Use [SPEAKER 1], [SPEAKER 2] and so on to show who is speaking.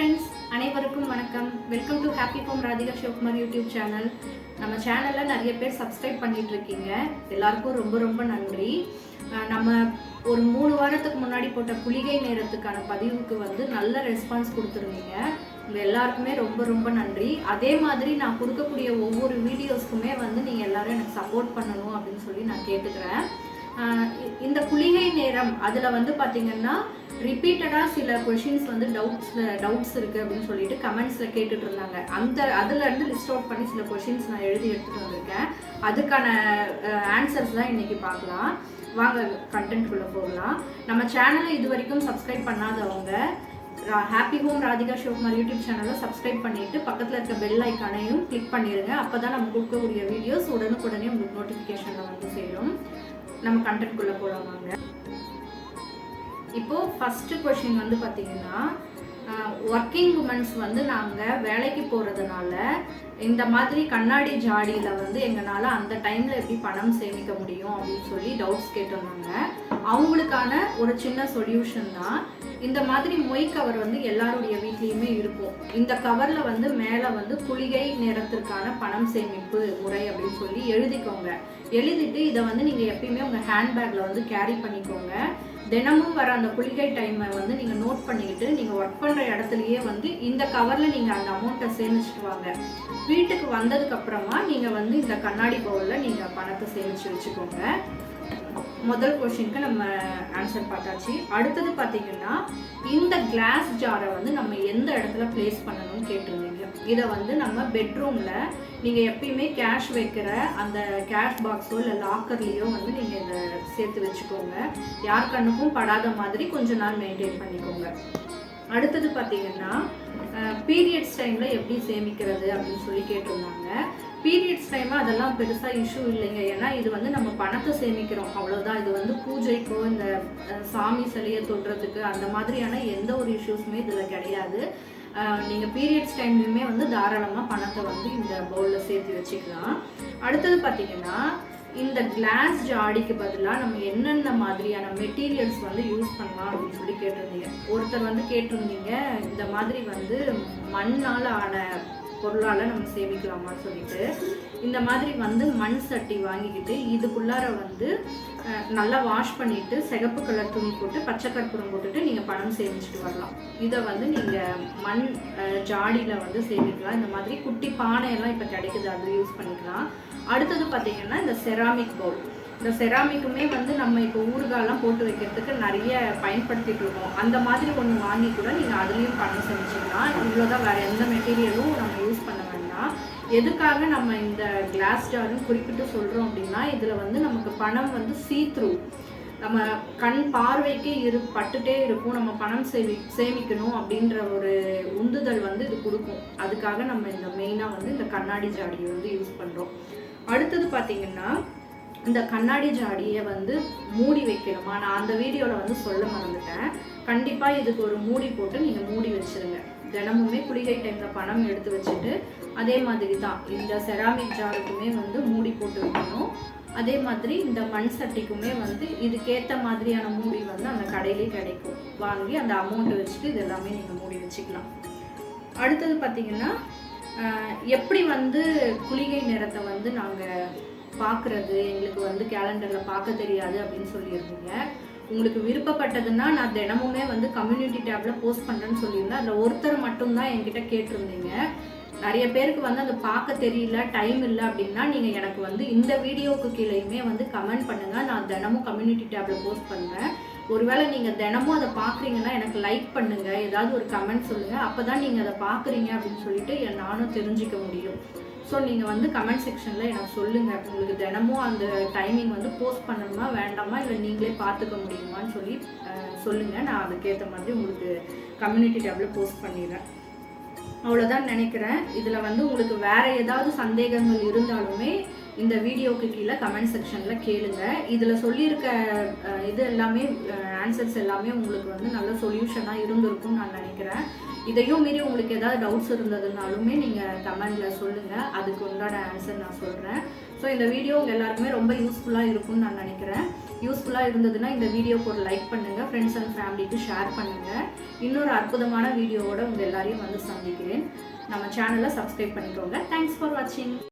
[SPEAKER 1] Friends அனைவருக்கும் வணக்கம். Welcome to happy home Radhika Sivakumar YouTube channel நம்ம சேனலில் நிறைய பேர் சப்ஸ்கிரைப் பண்ணிட்டு இருக்கீங்க. எல்லாருக்கும் ரொம்ப ரொம்ப நன்றி. நம்ம ஒரு மூணு வாரத்துக்கு முன்னாடி போட்ட குளிகை நேரத்துக்கான பதிவுக்கு வந்து நல்ல ரெஸ்பான்ஸ் கொடுத்துருந்தீங்க. உங்கள் எல்லாருக்குமே ரொம்ப ரொம்ப நன்றி. அதே மாதிரி நான் கொடுக்கக்கூடிய ஒவ்வொரு வீடியோஸ்க்குமே வந்து நீங்கள் எல்லாரும் எனக்கு சப்போர்ட் பண்ணணும் அப்படின்னு சொல்லி நான் கேட்டுக்கிறேன். இந்த குளிகை நேரம் அதில் வந்து பார்த்தீங்கன்னா ரிப்பீட்டடாக சில கொஷின்ஸ் வந்து டவுட்ஸில் டவுட்ஸ் இருக்குது அப்படின்னு சொல்லிட்டு கமெண்ட்ஸில் கேட்டுட்டு இருந்தாங்க. அந்த அதுலேருந்து லிஸ்ட் அவுட் பண்ணி சில கொஷின்ஸ் நான் எழுதி எடுத்துகிட்டு வந்திருக்கேன். அதுக்கான ஆன்சர்ஸ் தான் இன்னைக்கு பார்க்கலாம். வாங்க கண்டென்ட்குள்ளே போகலாம். நம்ம சேனலை இது வரைக்கும் சப்ஸ்கிரைப் பண்ணாதவங்க happy home Radhika Sivakumar YouTube சேனலை சப்ஸ்கிரைப் பண்ணிவிட்டு பக்கத்தில் இருக்க பெல் ஐக்கானையும் கிளிக் பண்ணிடுங்க அப்போ தான் நம்ம கொடுக்கக்கூடிய வீடியோஸ் உடனுக்குடனே உங்களுக்கு நோட்டிஃபிகேஷனில் வந்து சேரும். நம்ம கண்டென்ட்குள்ளே போகலாம் வாங்க. இப்போ ஃபர்ஸ்ட் கொஷின் வந்து பார்த்தீங்கன்னா ஒர்க்கிங் உமன்ஸ் வந்து நாங்கள் வேலைக்கு போகிறதுனால இந்த மாதிரி கண்ணாடி ஜாடியில் வந்து எங்களால் அந்த டைமில் எப்படி பணம் சேமிக்க முடியும் அப்படின்னு சொல்லி டவுட்ஸ் கேட்டிருந்தாங்க. அவங்களுக்கான ஒரு சின்ன சொல்யூஷன் தான் இந்த மாதிரி மொய் கவர் வந்து எல்லாருடைய வீட்லேயுமே இருக்கும். இந்த கவரில் வந்து மேலே வந்து குளிகை நேரத்திற்கான பணம் சேமிப்பு முறை அப்படின்னு சொல்லி எழுதிக்கோங்க. எழுதிட்டு இதை வந்து நீங்கள் எப்பயுமே உங்கள் ஹேண்ட்பேக்கில் வந்து கேரி பண்ணிக்கோங்க. தினமும் வர அந்த குளிகை டைமை வந்து நீங்கள் நோட் பண்ணிக்கிட்டு நீங்கள் ஒர்க் பண்ணுற இடத்துலையே வந்து இந்த கவரில் நீங்கள் அந்த அமௌண்ட்டை சேமிச்சுட்டு வாங்க. வீட்டுக்கு வந்ததுக்கு அப்புறமா நீங்கள் வந்து இந்த கண்ணாடி பவுலில் நீங்கள் பணத்தை சேமித்து வச்சுக்கோங்க. முதல் கொஷினுக்கு நம்ம ஆன்சர் பார்த்தாச்சு. அடுத்தது பார்த்தீங்கன்னா இந்த கிளாஸ் ஜாரை வந்து நம்ம எந்த இடத்துல ப்ளேஸ் பண்ணணும்னு கேட்டிருந்தீங்க? இதை வந்து நம்ம பெட்ரூமில் நீங்கள் எப்பயுமே கேஷ் வைக்கிற அந்த கேஷ் பாக்ஸோ இல்லை லாக்கர்லேயோ வந்து நீங்கள் இதை சேர்த்து வச்சுக்கோங்க. யார் கண்ணுக்கும் படாத மாதிரி கொஞ்ச நாள் மெயின்டைன் பண்ணிக்கோங்க. அடுத்தது பார்த்தீங்கன்னா பீரியட்ஸ் டைமில் எப்படி சேமிக்கிறது அப்படின்னு சொல்லி கேட்டிருந்தாங்க. பீரியட்ஸ் டைம் அதெல்லாம் பெருசாக இஷ்யூ இல்லைங்க. ஏன்னா இது வந்து நம்ம பணத்தை சேமிக்கிறோம். அவ்வளோதான் இது வந்து பூஜைக்கோ இந்த சாமி சிலையை தொடுறதுக்கு அந்த மாதிரியான எந்த ஒரு இஷ்யூஸுமே இதில் கிடையாது. நீங்கள் பீரியட்ஸ் டைம்லையுமே வந்து தாராளமாக பணத்தை வந்து இந்த பவுலில் சேர்த்து வச்சுக்கலாம். அடுத்தது பார்த்தீங்கன்னா இந்த கிளாஸ் ஜாடிக்கு பதிலாக நம்ம என்னென்ன மாதிரியான மெட்டீரியல்ஸ் வந்து யூஸ் பண்ணலாம் அப்படின்னு சொல்லி கேட்டிருந்தீங்க. ஒருத்தர் வந்து கேட்டிருந்தீங்க இந்த மாதிரி வந்து மண்ணால் ஆன பொருளால் நம்ம சேமிக்கலாமான்னு சொல்லிட்டு இந்த மாதிரி வந்து மண் சட்டி வாங்கிக்கிட்டு இதுக்குள்ளார வந்து நல்லா வாஷ் பண்ணிட்டு சிகப்பு கலர் துணி போட்டு பச்சை கற்பூரம் போட்டுட்டு நீங்கள் பணம் சேமிச்சுட்டு வரலாம். இதை வந்து நீங்கள் மண் ஜாடியில் வந்து சேமிக்கலாம். இந்த மாதிரி குட்டி பானையெல்லாம் இப்போ கிடைக்குது அது யூஸ் பண்ணிக்கலாம். அடுத்தது பார்த்தீங்கன்னா இந்த செராமிக் பவுல் இந்த செராமிக்குமே வந்து நம்ம இப்போ ஊறுகாலாம் போட்டு வைக்கிறதுக்கு நிறைய பயன்படுத்திட்டு இருக்கோம். அந்த மாதிரி ஒன்று வாங்கி கூட நீங்கள் அதுலேயும் பணம் சேமிச்சிக்கலாம் இவ்வளோதான் வேறு எந்த மெட்டீரியலும் நம்ம யூஸ் பண்ண வேண்டாம். எதுக்காக நம்ம இந்த கிளாஸ் ஜார்னு குறிப்பிட்டு சொல்கிறோம் அப்படின்னா இதில் வந்து நமக்கு பணம் வந்து சீத்ரூ நம்ம கண் பார்வைக்கே இரு பட்டுட்டே இருக்கும். நம்ம பணம் சேமி சேமிக்கணும் அப்படின்ற ஒரு உந்துதல் வந்து இது கொடுக்கும். அதுக்காக நம்ம இந்த மெயினாக வந்து இந்த கண்ணாடி ஜாடியை வந்து யூஸ் பண்ணுறோம் அடுத்தது பார்த்திங்கன்னா இந்த கண்ணாடி ஜாடியை வந்து மூடி வைக்கணுமா? நான் அந்த வீடியோவில் வந்து சொல்ல மறந்துட்டேன். கண்டிப்பாக இதுக்கு ஒரு மூடி போட்டு நீங்கள் மூடி வச்சுருங்க. தினமுமே குளிகை டைமில் பணம் எடுத்து வச்சுட்டு அதே மாதிரி தான். இந்த செராமிக் ஜாருக்குமே வந்து மூடி போட்டு வைக்கணும். அதே மாதிரி இந்த மண் சட்டிக்குமே வந்து இதுக்கேற்ற மாதிரியான மூடி வந்து அந்த கடையிலே கிடைக்கும். வாங்கி அந்த அமௌண்ட்டை வச்சுட்டு இது எல்லாமே நீங்கள் மூடி வச்சுக்கலாம். அடுத்தது பார்த்திங்கன்னா எப்படி வந்து குளிகை நிறத்தை வந்து நாங்கள் பார்க்குறது எங்களுக்கு வந்து கேலண்டரில் பார்க்க தெரியாது அப்படின்னு சொல்லியிருந்தீங்க. உங்களுக்கு விருப்பப்பட்டதுன்னா நான் தினமுமே வந்து கம்யூனிட்டி டேப்பில் போஸ்ட் பண்ணுறேன்னு சொல்லியிருந்தேன். அதில் ஒருத்தர் மட்டும்தான் என்கிட்ட கேட்டிருந்தீங்க. நிறைய பேருக்கு வந்து அதை பார்க்க தெரியல டைம் இல்லை அப்படின்னா நீங்கள் எனக்கு வந்து இந்த வீடியோவுக்கு கீழேயுமே வந்து கமெண்ட் பண்ணுங்கள் நான் தினமும் கம்யூனிட்டி டேப்பில் போஸ்ட் பண்ணுறேன் ஒருவேளை நீங்கள் தினமும் அதை பார்க்குறீங்கன்னா எனக்கு லைக் பண்ணுங்கள் ஏதாவது ஒரு கமெண்ட் சொல்லுங்கள் அப்போ தான் நீங்கள் அதை பார்க்குறீங்க அப்படின்னு சொல்லிட்டு நானும் தெரிஞ்சுக்க முடியும். ஸோ நீங்கள் வந்து கமெண்ட் செக்ஷனில் எனக்கு சொல்லுங்கள் உங்களுக்கு தினமும் அந்த டைமிங் வந்து போஸ்ட் பண்ணணுமா வேண்டாமா? இல்லை நீங்களே பார்த்துக்க முடியுமான்னு சொல்லி சொல்லுங்கள் நான் அதுக்கேற்ற மாதிரி உங்களுக்கு கம்யூனிட்டி டேப்பில் போஸ்ட் பண்ணிடுறேன். அவ்வளோதான் நினைக்கிறேன். இதில் வந்து உங்களுக்கு வேற ஏதாவது சந்தேகங்கள் இருந்தாலுமே இந்த வீடியோக்கு கீழே கமெண்ட் செக்ஷனில் கேளுங்க. இதில் சொல்லியிருக்க அஹ், இது எல்லாமே ஆன்சர்ஸ் எல்லாமே உங்களுக்கு வந்து நல்ல சொல்யூஷனாக இருந்திருக்கும்னு நான் நினைக்கிறேன். இதையும் மீறி உங்களுக்கு ஏதாவது டவுட்ஸ் இருந்ததுனாலுமே நீங்கள் கமெண்டில் சொல்லுங்கள் அதுக்கு உண்டான ஆன்சர் நான் சொல்கிறேன் ஸோ இந்த வீடியோ உங்கள் எல்லாருக்குமே ரொம்ப யூஸ்ஃபுல்லாக இருக்கும்னு நான் நினைக்கிறேன். யூஸ்ஃபுல்லாக இருந்ததுன்னா இந்த வீடியோக்கு ஒரு லைக் பண்ணுங்கள் ஃப்ரெண்ட்ஸ் அண்ட் ஃபேமிலிக்கு ஷேர் பண்ணுங்கள் இன்னொரு அற்புதமான வீடியோவோட உங்கள் எல்லாரையும் வந்து சந்திக்கிறேன். நம்ம சேனலை சப்ஸ்கிரைப் பண்ணிக்கோங்க. தேங்க்ஸ் ஃபார் வாட்சிங்